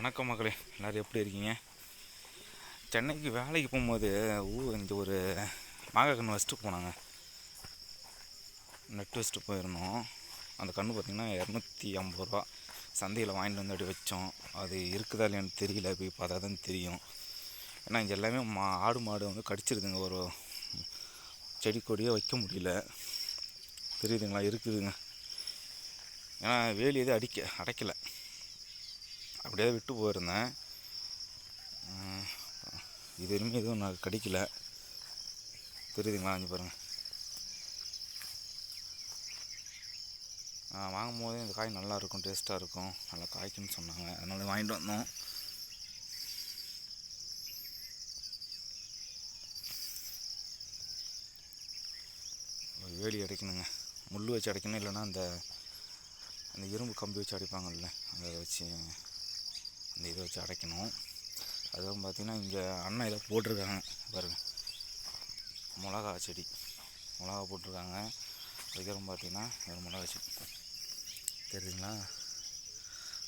வணக்கம் மகளே. எல்லோரும் எப்படி இருக்கீங்க? சென்னைக்கு வேலைக்கு போகும்போது ஊ இங்கே ஒரு மாங்காய் கன்று வச்சுட்டு போனாங்க. நெட் வச்சுட்டு போயிருந்தோம். அந்த கன்று பார்த்திங்கன்னா இரநூத்தி ஐம்பது ரூபா. சந்தையில் வாங்கிட்டு வந்து அப்படி வச்சோம். அது இருக்குதா இல்லையான்னு தெரியல. போய் பார்த்தா தான் தெரியும். ஏன்னா இங்கே எல்லாமே மா ஆடு மாடு வந்து கடிச்சிருதுங்க. ஒரு செடி கொடியே வைக்க முடியல. தெரியுதுங்களா? இருக்குதுங்க. ஏன்னா வேலி எதுவும் அடிக்க அடைக்கலை. அப்படியே விட்டு போயிருந்தேன். இது எதுவுமே எதுவும் நான் கடிக்கல. தெரியுதுங்களா? அஞ்சு பாருங்கள் வாங்கும் போதே இந்த காய் நல்லா இருக்கும் டேஸ்ட்டாக இருக்கும். நல்லா காய்க்குன்னு சொன்னாங்க. அதனால வாங்கிட்டு வந்தோம். ஒரு வேலி அடைக்கணுங்க. முள் வச்சு அடைக்கணும் இல்லைன்னா அந்த அந்த இரும்பு கம்பி வச்சு அடைப்பாங்கல்ல அதை வச்சு இந்த இதை வச்சு அடைக்கணும். அதுவும் பார்த்திங்கன்னா இங்கே அண்ணன் இதை போட்டிருக்காங்க. பாருங்கள் மிளகா செடி. மிளகா போட்டிருக்காங்க. அதுக்கப்புறம் பார்த்திங்கன்னா ஒரு மிளகா செடி. தெரியுதுங்களா?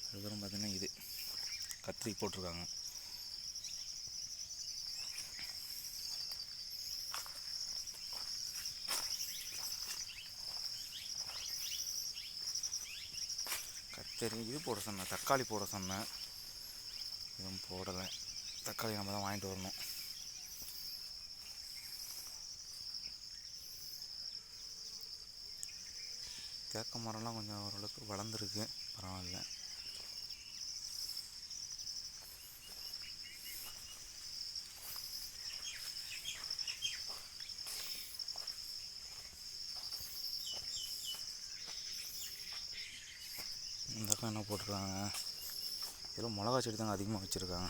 அதுக்கப்புறம் பார்த்திங்கன்னா இது. கத்திரி போட்டிருக்காங்க. கத்திரி இது போட சொன்னேன். தக்காளி போட சொன்னேன். எதுவும் போடலை. தக்காளி நம்ம தான் வாங்கிட்டு வரணும். தேக்க மரம்லாம் கொஞ்சம் ஓரளவுக்கு வளர்ந்துருக்கு. பரவாயில்ல. இந்த அக்கா என்ன போட்டிருக்காங்க? இதில் மிளகா செடி தாங்க அதிகமாக வச்சுருக்காங்க.